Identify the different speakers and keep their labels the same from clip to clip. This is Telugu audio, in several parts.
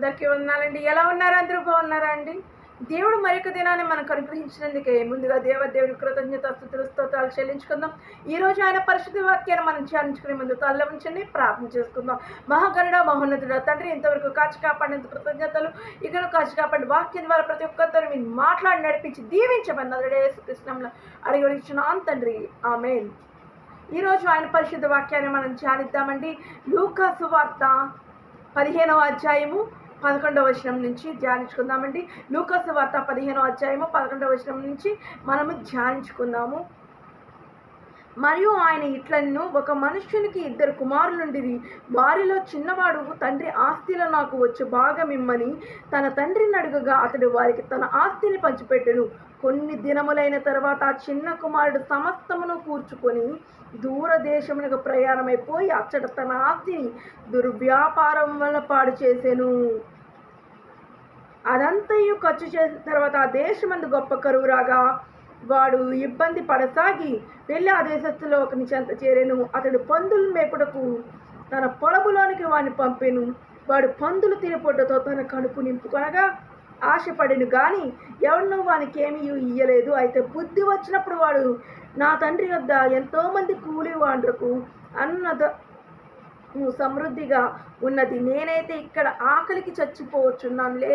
Speaker 1: అందరికీ ఉన్నారండి ఎలా ఉన్నారు? అందరూ బాగున్నారా అండి? దేవుడు మరొక దినాన్ని మనకు అనుగ్రహించినందుకే ముందుగా దేవదేవుని కృతజ్ఞత స్థుతులు స్తోత్రాలు చెల్లించుకుందాం. ఈ రోజు ఆయన పరిశుద్ధ వాక్యాన్ని మనం ధ్యానించుకునే ముందు తల్ల ఉంచండి ప్రార్థన చేసుకుందాం. మహాగరుడ మహోన్నతుడ తండ్రి ఇంతవరకు కాచి కాపాడినందుకు కృతజ్ఞతలు. ఇక్కడ కాచి కాపాడి వాక్యం ద్వారా ప్రతి ఒక్కరితో మీరు మాట్లాడి నడిపించి దీవించమని నదుడే కృష్ణంలో అడిగి అడిగిస్తున్నాం తండ్రి ఆమె ఈరోజు ఆయన పరిశుద్ధ వాక్యాన్ని మనం ధ్యానిద్దామండి. లూకా సువార్త పదిహేనవ అధ్యాయము పదకొండవ వచనం నుంచి ధ్యానించుకుందామండి. లూకస్ వార్త పదిహేనో అధ్యాయము పదకొండవ వచనం నుంచి మనము ధ్యానించుకుందాము. మరియు ఆయన ఇట్లను ఒక మనుష్యునికి ఇద్దరు కుమారులుండిది వారిలో చిన్నవాడు తండ్రి ఆస్తిలో నాకు వచ్చి భాగం ఇమ్మని తన తండ్రిని అడుగగా అతడు వారికి తన ఆస్తిని పంచిపెట్టెను. కొన్ని దినములైన తర్వాత ఆ చిన్న కుమారుడు సమస్తమును కూర్చుకొని దూరదేశమునకు ప్రయాణమైపోయి అచ్చట తన ఆస్తిని దుర్వ్యాపారం వల్ల పాడు చేసెను. అదంతయు ఖర్చు చేసిన తర్వాత ఆ దేశమందు గొప్ప కరువు రాగా వాడు ఇబ్బంది పడసాగి వెళ్ళి ఆ దేశస్తులో ఒకని చెంత చేరెను. అతడు పందులు మేపుటకు తన పొలములోనికి వాడిని పంపెను. వాడు పందులు తినపొట్టతో తన కడుపు నింపుకొనగా ఆశపడిను కానీ ఎవరినో వానికి ఏమీ ఇయ్యలేదు. అయితే బుద్ధి వచ్చినప్పుడు వాడు నా తండ్రి వద్ద ఎంతోమంది కూలి వాండ్రకు అన్నద సమృద్ధిగా ఉన్నది. నేనైతే ఇక్కడ ఆకలికి చచ్చిపోవచ్చున్నాను. లే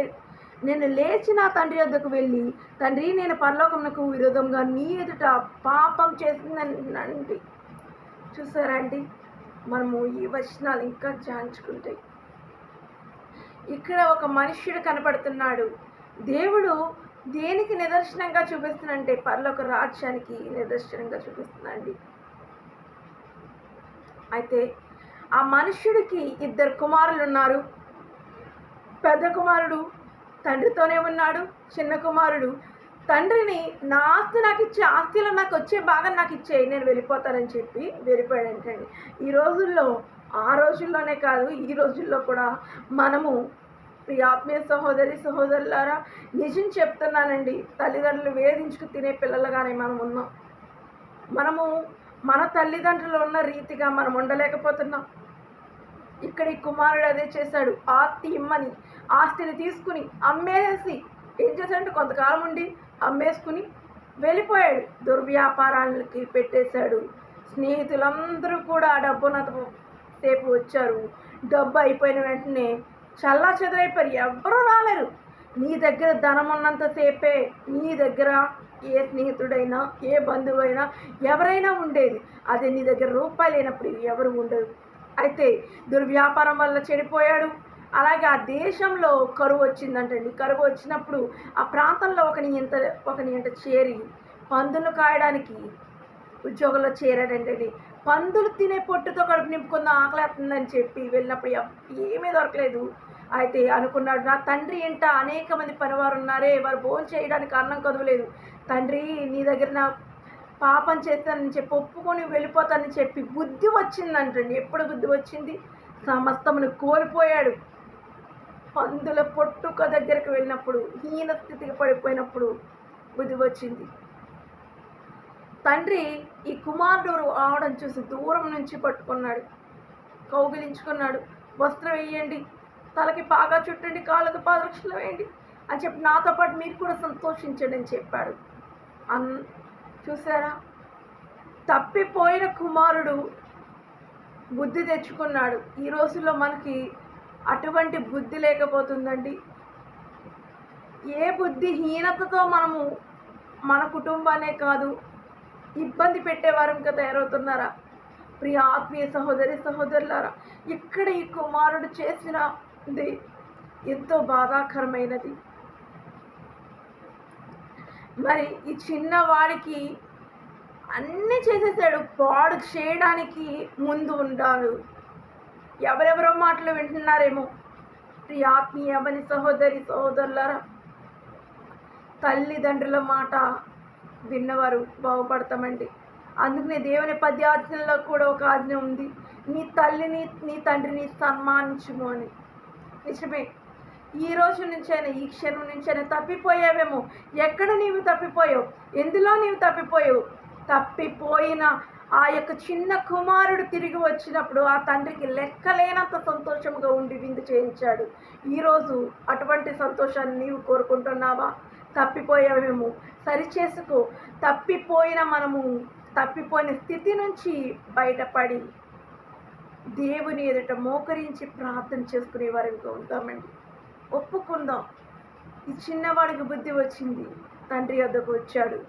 Speaker 1: నేను లేచి నా తండ్రి వద్దకు వెళ్ళి తండ్రి నేను పరలోకమునకు విరోధంగా నీ ఎదుట పాపం చేసిందండి చూసారా అండి మనము ఈ వచనాలు ఇంకా ధ్యానించుకుంటే ఇక్కడ ఒక మనుష్యుడు కనపడుతున్నాడు. దేవుడు దేనికి నిదర్శనంగా చూపిస్తున్నాడంటే పర్లోక రాజ్యానికి నిదర్శనంగా చూపిస్తున్నాండి అయితే ఆ మనుష్యుడికి ఇద్దరు కుమారులు ఉన్నారు పెద్ద కుమారుడు తండ్రితోనే ఉన్నాడు చిన్న కుమారుడు. తండ్రిని నా ఆస్తి నాకు ఇచ్చే ఆస్తిలో నాకు వచ్చే భాగం నాకు ఇచ్చే నేను వెళ్ళిపోతానని చెప్పి వెళ్ళిపోయాడంటండి ఈ రోజుల్లో ఆ రోజుల్లోనే కాదు ఈ రోజుల్లో కూడా మనము ఈ ఆత్మీయ సహోదరి సహోదరులారా నిజం చెప్తున్నానండి. తల్లిదండ్రులు వేధించుకు తినే పిల్లలుగానే మనం ఉన్నాం. మనము మన తల్లిదండ్రులు ఉన్న రీతిగా మనం ఉండలేకపోతున్నాం. ఇక్కడ ఈ కుమారుడు అదే చేశాడు. ఆస్తి ఇమ్మని ఆస్తిని తీసుకుని అమ్మేసి ఏం చేశాడంటే కొంతకాలం ఉండి అమ్మేసుకుని వెళ్ళిపోయాడు. దుర్వ్యాపారాలకి పెట్టేశాడు. స్నేహితులందరూ కూడా ఆ డబ్బునంత సేపు వచ్చారు. డబ్బు అయిపోయిన వెంటనే చల్లా చెదరైపోయారు. ఎవ్వరూ రాలేరు. నీ దగ్గర ధనం ఉన్నంతసేపే నీ దగ్గర ఏ స్నేహితుడైనా ఏ బంధువైనా ఎవరైనా ఉండేది. అదే నీ దగ్గర రూపాయలు లేనప్పుడు ఎవరు ఉండరు. అయితే దుర్వ్యాపారం వల్ల చెడిపోయాడు. అలాగే ఆ దేశంలో కరువు వచ్చిందంటండి. కరువు వచ్చినప్పుడు ఆ ప్రాంతంలో ఒకని ఇంత ఒకని ఇంట చేరి పందులు కాయడానికి ఉద్యోగంలో చేరాడంటండి. పందులు తినే పొట్టుతో కడుపు నింపుకుందాం ఆకలేస్తుందని చెప్పి వెళ్ళినప్పుడు ఏమీ దొరకలేదు. అయితే అనుకున్నాడు నా తండ్రి ఇంట అనేక మంది పనివారు ఉన్నారే వారు భోజనం చేయడానికి అన్నం కదవలేదు. తండ్రి నీ దగ్గర నా పాపం చేస్తానని చెప్పి ఒప్పుకొని వెళ్ళిపోతానని చెప్పి బుద్ధి వచ్చిందంటండి. ఎప్పుడు బుద్ధి వచ్చింది? సమస్తమును కోల్పోయాడు. పందుల పొట్టుక దగ్గరికి వెళ్ళినప్పుడు హీన స్థితికి పడిపోయినప్పుడు బుద్ధి వచ్చింది. తండ్రి ఈ కుమారుడు ఆవడం చూసి దూరం నుంచి పట్టుకున్నాడు. కౌగిలించుకున్నాడు. వస్త్రం వేయండి. తలకి పాగా చుట్టండి. కాళ్ళకి పాదరక్షలు వేయండి. అని చెప్పి నాతో పాటు మీరు కూడా సంతోషించండి అని చెప్పాడు. అన్ చూసారా తప్పిపోయిన కుమారుడు బుద్ధి తెచ్చుకున్నాడు. ఈ రోజుల్లో మనకి అటువంటి బుద్ధి లేకపోతుందండి. ఏ బుద్ధి హీనతతో మనము మన కుటుంబానే కాదు ఇబ్బంది పెట్టేవారంగా తయారవుతున్నారా? ప్రియ ఆత్మీయ సహోదరి సహోదరులారా ఇక్కడ ఈ కుమారుడు చేసినది ఎంతో బాధాకరమైనది. మరి ఈ చిన్నవాడికి అన్నీ చేసేసాడు. పాడు చేయడానికి ముందు ఉంటాడు. ఎవరెవరో మాటలు వింటున్నారేమో. ప్రియ ఆత్మీయమని సహోదరి సహోదరులరా తల్లిదండ్రుల మాట విన్నవారు బాగుపడతామండి. అందుకనే దేవుని పద్య కూడా ఒక ఆజ్ఞ ఉంది. నీ తల్లిని నీ తండ్రిని సన్మానించుము అని. నిజమే. ఈ రోజు నుంచైనా ఈ క్షణం నుంచైనా తప్పిపోయావేమో. ఎక్కడ నీవు తప్పిపోయావు? ఎందులో నీవు తప్పిపోయావు? తప్పిపోయిన ఆ యొక్క చిన్న కుమారుడు తిరిగి వచ్చినప్పుడు ఆ తండ్రికి లెక్కలేనంత సంతోషముగా ఉండి విందు చేయించాడు. ఈరోజు అటువంటి సంతోషాన్ని నీవు కోరుకుంటున్నావా? తప్పిపోయావేమో. సరిచేసుకో. తప్పిపోయిన మనము తప్పిపోయిన స్థితి నుంచి బయటపడి దేవుని ఎదుట మోకరించి ప్రార్థన చేసుకునే వారిగా ఉంటామండి. ఒప్పుకుందాం. ఈ చిన్నవాడికి బుద్ధి వచ్చింది. తండ్రి వద్దకు వచ్చాడు.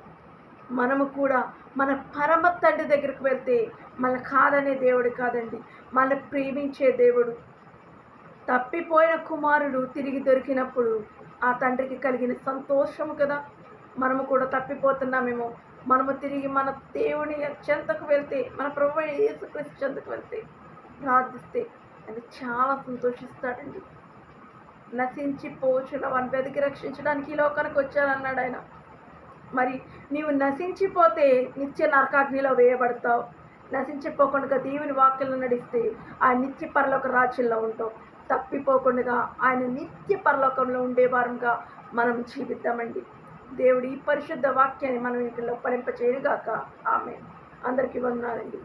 Speaker 1: మనము కూడా మన పరమ తండ్రి దగ్గరికి వెళ్తే మన కాదనే దేవుడు కాదండి. మన ప్రేమించే దేవుడు. తప్పిపోయిన కుమారుడు తిరిగి దొరికినప్పుడు ఆ తండ్రికి కలిగిన సంతోషము కదా. మనము కూడా తప్పిపోతున్నామేమో. మనము తిరిగి మన దేవుని చెంతకు వెళ్తే మన ప్రభు యేసుక్రీస్తు చెంతకు వెళ్తే ప్రార్థిస్తే అది చాలా సంతోషిస్తాడండి. నశించిపోచున్న వన్ వెతికి రక్షించడానికి ఈ లోకానికి వచ్చానన్నాడు ఆయన. మరి నీవు నశించిపోతే నిత్య నరకాగ్నిలో వేయబడతావు. నశించిపోకుండా దేవుని వాక్యలను నడిస్తే ఆ నిత్య పరలోక రాజ్యంలో ఉంటావు. తప్పిపోకుండా ఆయన నిత్య పరలోకంలో ఉండే వారంగా మనం జీవిద్దామండి. దేవుడి ఈ పరిశుద్ధ వాక్యాన్ని మనం ఇంట్లో పలింప ఆమె అందరికీ వందనాలండి.